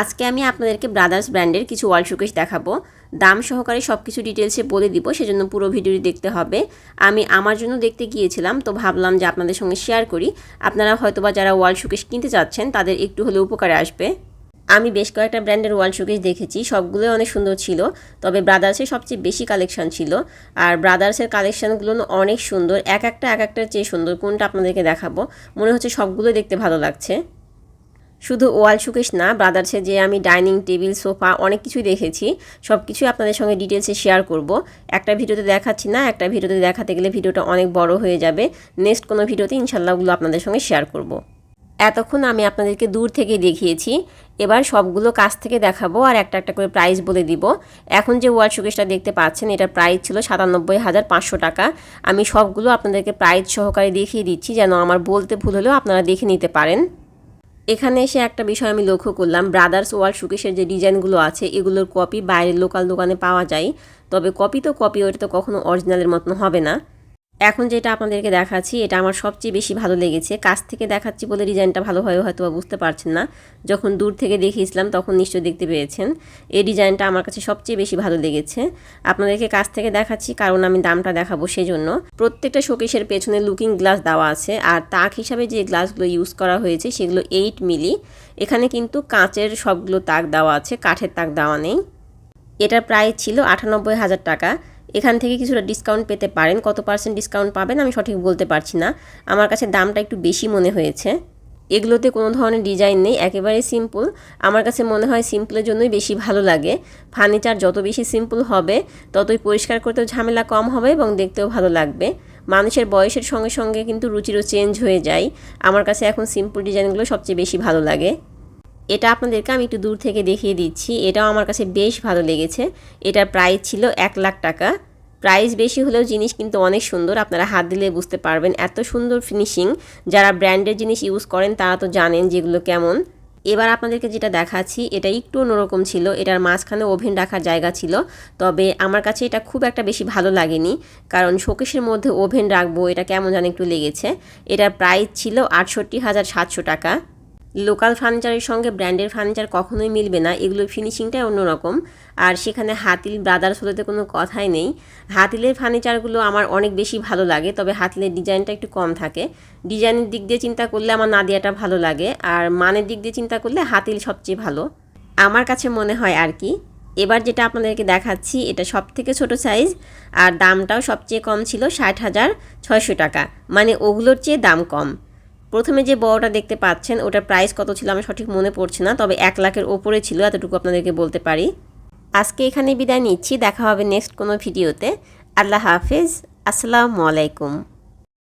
আজকে আমি আপনাদেরকে ব্রাদার্স ব্র্যান্ডের কিছু ওয়াল শোকেস দেখাবো। দাম সহকারে সব কিছু ডিটেলসে বলে দিব, সেজন্য পুরো ভিডিওটি দেখতে হবে। আমি আমার জন্য দেখতে গিয়েছিলাম, তো ভাবলাম যে আপনাদের সঙ্গে শেয়ার করি। আপনারা হয়তোবা যারা ওয়াল শোকেস কিনতে চাচ্ছেন, তাদের একটু হলে উপকারে আসবে। আমি বেশ কয়েকটা ব্র্যান্ডের ওয়াল শোকেস দেখেছি, সবগুলোই অনেক সুন্দর ছিল, তবে ব্রাদার্সের সবচেয়ে বেশি কালেকশন ছিল। আর ব্রাদার্সের কালেকশানগুলো অনেক সুন্দর, এক একটা, এক একটার চেয়ে সুন্দর, কোনটা আপনাদেরকে দেখাবো? মনে হচ্ছে সবগুলো দেখতে ভালো লাগছে। শুধু ওয়াল শুকেশ না ব্রাদার্সে যে আমি ডাইনিং টেবিল সোফা অনেক কিছুই দেখেছি। সব কিছুই আপনাদের সঙ্গে ডিটেলসে শেয়ার করব। একটা ভিডিওতে দেখাচ্ছি না, একটা ভিডিওতে দেখাতে গেলে ভিডিওটা অনেক বড় হয়ে যাবে। নেক্সট কোনো ভিডিওতে ইনশাল্লাহগুলো আপনাদের সঙ্গে শেয়ার করব। এতক্ষণ আমি আপনাদেরকে দূর থেকে দেখিয়েছি। এবার সবগুলো কাছ থেকে দেখাবো আর একটা একটা করে প্রাইস বলে দিব। এখন যে ওয়াল শোকেসটা দেখতে পাচ্ছেন, এটার প্রাইস ছিল সাতানব্বই হাজার পাঁচশো টাকা। আমি সবগুলো আপনাদেরকে প্রাইস সহকারে দেখিয়ে দিচ্ছি, যেন আমার বলতে ভুল হলেও আপনারা দেখে নিতে পারেন। এখানে এসে একটা বিষয় আমি লক্ষ্য করলাম ব্রাদার্স ওয়াল শুকেশের যে ডিজাইনগুলো আছে, এগুলোর কপি বাইরের লোকাল দোকানে পাওয়া যায়। তবে কপি তো কপি ওটা তো কখনো অরিজিনালের মতন হবে না। এখন যেটা আপনাদেরকে দেখাচ্ছি, এটা আমার সবচেয়ে বেশি ভালো লেগেছে। কাছ থেকে দেখাচ্ছি বলে ডিজাইনটা ভালোভাবে হয়তো বুঝতে পারছেন না। যখন দূর থেকে দেখিয়েছিলাম, তখন নিশ্চয়ই দেখতে পেয়েছেন। এই ডিজাইনটা আমার কাছে সবচেয়ে বেশি ভালো লেগেছে। আপনাদেরকে কাছ থেকে দেখাচ্ছি, কারণ আমি দামটা দেখাবো সেজন্য। প্রত্যেকটা শোকেশের পেছনে লুকিং গ্লাস দেওয়া আছে, আর তাক হিসাবে যে গ্লাসগুলো ইউজ করা হয়েছে, সেগুলো এইট মিলি এখানে কিন্তু কাঁচের সবগুলো তাক দেওয়া আছে, কাঠের তাক দেওয়া নেই। এটার প্রাইস ছিল আটানব্বই হাজার টাকা। এখান থেকে কিছুটা ডিসকাউন্ট পেতে পারেন। কত পার্সেন্ট ডিসকাউন্ট পাবেন আমি সঠিক বলতে পারছি না। আমার কাছে দামটা একটু বেশি মনে হয়েছে। এগুলোতে কোনো ধরনের ডিজাইন নেই, একেবারে সিম্পল আমার কাছে মনে হয় সিম্পলের জন্যই বেশি ভালো লাগে। ফার্নিচার যত বেশি সিম্পল হবে, ততই পরিষ্কার করতেও ঝামেলা কম হবে এবং দেখতেও ভালো লাগবে। মানুষের বয়সের সঙ্গে সঙ্গে কিন্তু রুচিরও চেঞ্জ হয়ে যায়। আমার কাছে এখন সিম্পল ডিজাইনগুলো সবচেয়ে বেশি ভালো লাগে। এটা আপনাদেরকে আমি একটু দূর থেকে দেখিয়ে দিচ্ছি। এটাও আমার কাছে বেশ ভালো লেগেছে। এটার প্রাইস ছিল এক লাখ টাকা। প্রাইস বেশি হলেও জিনিস কিন্তু অনেক সুন্দর। আপনারা হাত দিলে বুঝতে পারবেন। এত সুন্দর ফিনিশিং যারা ব্র্যান্ডের জিনিস ইউজ করেন, তারা তো জানেন যেগুলো কেমন। এবার আপনাদেরকে যেটা দেখাচ্ছি, এটা একটু অন্যরকম ছিল। এটার মাঝখানে ওভেন রাখার জায়গা ছিল। তবে আমার কাছে এটা খুব একটা বেশি ভালো লাগেনি। কারণ শোকেশের মধ্যে ওভেন রাখব, এটা কেমন জানি একটু লেগেছে। এটার প্রাইস ছিল আটষট্টি হাজার সাতশো টাকা। লোকাল ফার্নিচারের সঙ্গে ব্র্যান্ডের ফার্নিচার কখনোই মিলবে না। এগুলোর ফিনিশিংটাই অন্যরকম। আর সেখানে হাতিল ব্রাদার্স হলে কোনো কথাই নেই। হাতিলের ফার্নিচারগুলো আমার অনেক বেশি ভালো লাগে, তবে হাতিলের ডিজাইনটা একটু কম থাকে। ডিজাইনের দিক দিয়ে চিন্তা করলে আমার নাদিয়াটা ভালো লাগে, আর মানের দিক দিয়ে চিন্তা করলে হাতিল সবচেয়ে ভালো। আমার কাছে মনে হয় আর কি, এবার যেটা আপনাদেরকে দেখাচ্ছি, এটা সব থেকে ছোটো সাইজ, আর দামটাও সবচেয়ে কম ছিল ষাট হাজার ছয়শো টাকা। মানে ওগুলোর চেয়ে দাম কম। প্রথমে যে বড়টা দেখতে পাচ্ছেন, ওটার প্রাইস কত ছিল আমার সঠিক মনে পড়ছে না, তবে এক লাখের ওপরে ছিল, এতটুকু আপনাদেরকে বলতে পারি। আজকে এখানে বিদায় নিচ্ছি, দেখা হবে নেক্সট কোনো ভিডিওতে আল্লাহ হাফিজ, আসসালামু আলাইকুম।